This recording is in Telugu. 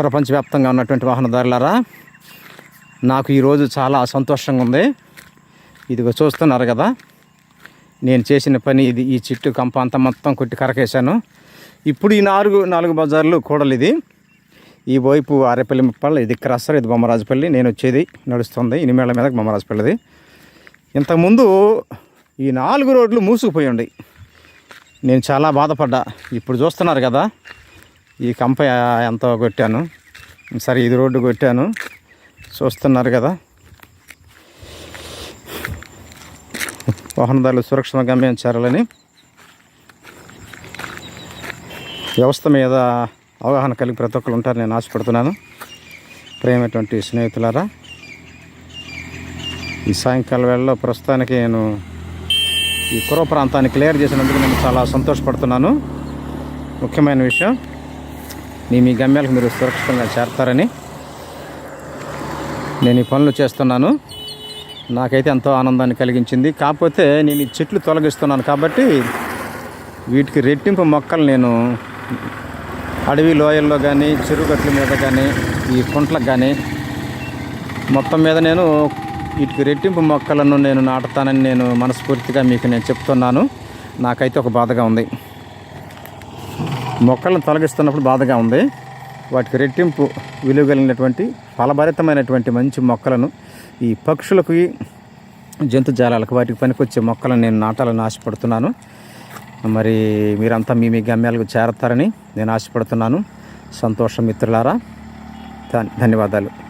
ప్రపంచవ్యాప్తంగా ఉన్నటువంటి వాహనదారులారా నాకు ఈరోజు చాలా సంతోషంగా ఉంది. ఇదిగో చూస్తున్నారు కదా నేను చేసిన పని ఇది ఈ చెట్టు కంప అంతా మొత్తం కొట్టి కరకేశాను. ఇప్పుడు ఈ నాలుగు నాలుగు బజార్లు కూడలు ఇది. ఈ వైపు ఆరేపల్లి ముప్పల్ ఇది క్రాసర్ ఇది బొమ్మరాజుపల్లి. నేను వచ్చేది నడుస్తుంది ఇనిమేళ్ళ మీద బొమ్మరాజపల్లిది. ఇంతకుముందు ఈ నాలుగు రోడ్లు మూసుకుపోయి ఉండి. నేను చాలా బాధపడ్డా. ఇప్పుడు చూస్తున్నారు కదా ఈ కంప ఎంతో కొట్టాను. సరే ఇది రోడ్డు కొట్టాను. చూస్తున్నారు కదా. వాహనదారులు సురక్షిత గమ్యం చేరాలని వ్యవస్థ మీద అవగాహన కలిగి ప్రతి ఒక్కరు ఉంటారు నేను ఆశపడుతున్నాను. ప్రేమటువంటి స్నేహితులారా ఈ సాయంకాల వేళలో ప్రస్తుతానికి నేను ఈ కురవ ప్రాంతాన్ని క్లియర్ చేసినందుకు నేను చాలా సంతోషపడుతున్నాను. ముఖ్యమైన విషయం మీ మీ గమ్యాలకు మీరు సురక్షితంగా చేరతారని నేను ఈ పనులు చేస్తున్నాను. నాకైతే ఎంతో ఆనందాన్ని కలిగించింది. కాకపోతే నేను ఈ చెట్లు తొలగిస్తున్నాను కాబట్టి వీటికి రెట్టింపు మొక్కలు నేను అడవి లోయల్లో కానీ చెరువుగట్ల మీద కానీ ఈ కుంట్లకు కానీ మొత్తం మీద నేను వీటికి రెట్టింపు మొక్కలను నేను నాటుతానని నేను మనస్ఫూర్తిగా మీకు నేను చెప్తున్నాను. నాకైతే ఒక బాధగా ఉంది. మొక్కలను తొలగిస్తున్నప్పుడు బాధగా ఉంది. వాటికి రెట్టింపు విలువ కలిగినటువంటి ఫలభరితమైనటువంటి మంచి మొక్కలను ఈ పక్షులకు జంతుజాలాలకు వాటికి పనికొచ్చే మొక్కలను నేను నాటాలని ఆశపడుతున్నాను. మరి మీరంతా మీ మీ గమ్యాలకు చేరతారని నేను ఆశపడుతున్నాను. సంతోషం మిత్రులారా. ధన్యవాదాలు.